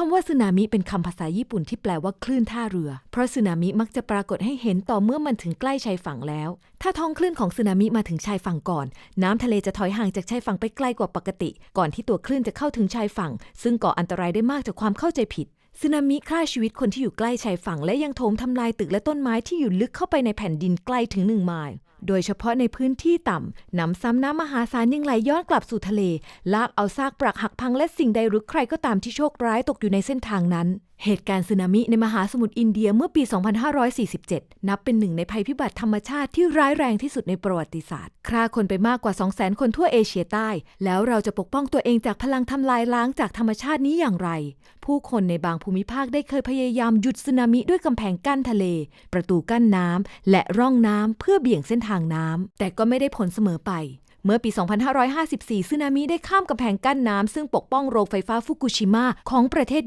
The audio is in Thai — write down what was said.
คำว่าสึนามิเป็นคำภาษาญี่ปุ่นที่แปลว่าคลื่นท่าเรือ เพราะสึนามิมักจะปรากฏให้เห็นต่อเมื่อมันถึงใกล้ชายฝั่งแล้ว ถ้าท้องคลื่นของสึนามิมาถึงชายฝั่งก่อน น้ำทะเลจะถอยห่างจากชายฝั่งไปไกลกว่าปกติ ก่อนที่ตัวคลื่นจะเข้าถึงชายฝั่ง ซึ่งก่ออันตรายได้มากจากความเข้าใจผิดสึนามิฆ่าชีวิตคนที่อยู่ใกล้ชายฝั่งและยังโถมทำลายตึกและต้นไม้ที่อยู่ลึกเข้าไปในแผ่นดินไกลถึงหนึ่งไมล์ โดยเฉพาะในพื้นที่ต่ำหนำซ้ำน้ำมหาศาลยังไหลย้อนกลับสู่ทะเล ลากเอาซากปรักหักพังและสิ่งใดหรือใครก็ตามที่โชคร้ายตกอยู่ในเส้นทางนั้น เหตุการณ์สึนามิในมหาสมุทรอินเดียเมื่อปี 2547 นับเป็นหนึ่งในภัยพิบัติธรรมชาติที่ร้ายแรงที่สุดในประวัติศาสตร์ ฆ่าคนไปมากกว่า 200,000 คนทั่วเอเชียใต้ แล้วเราจะปกป้องตัวเองจากพลังทำลายล้างจากธรรมชาตินี้อย่างไร ผู้คนในบางภูมิภาคได้เคยพยายามหยุดสึนามิด้วยกำแพงกั้นทะเล ประตูกั้นน้ำและร่องน้ำเพื่อเบี่ยงเส้นทางน้ำแต่ก็ไม่ได้ผลเสมอไปเมื่อปี 2554 สึนามิได้ข้ามกำแพงกั้นน้ำซึ่งปกป้องโรงไฟฟ้าฟุกุชิมะของประเทศ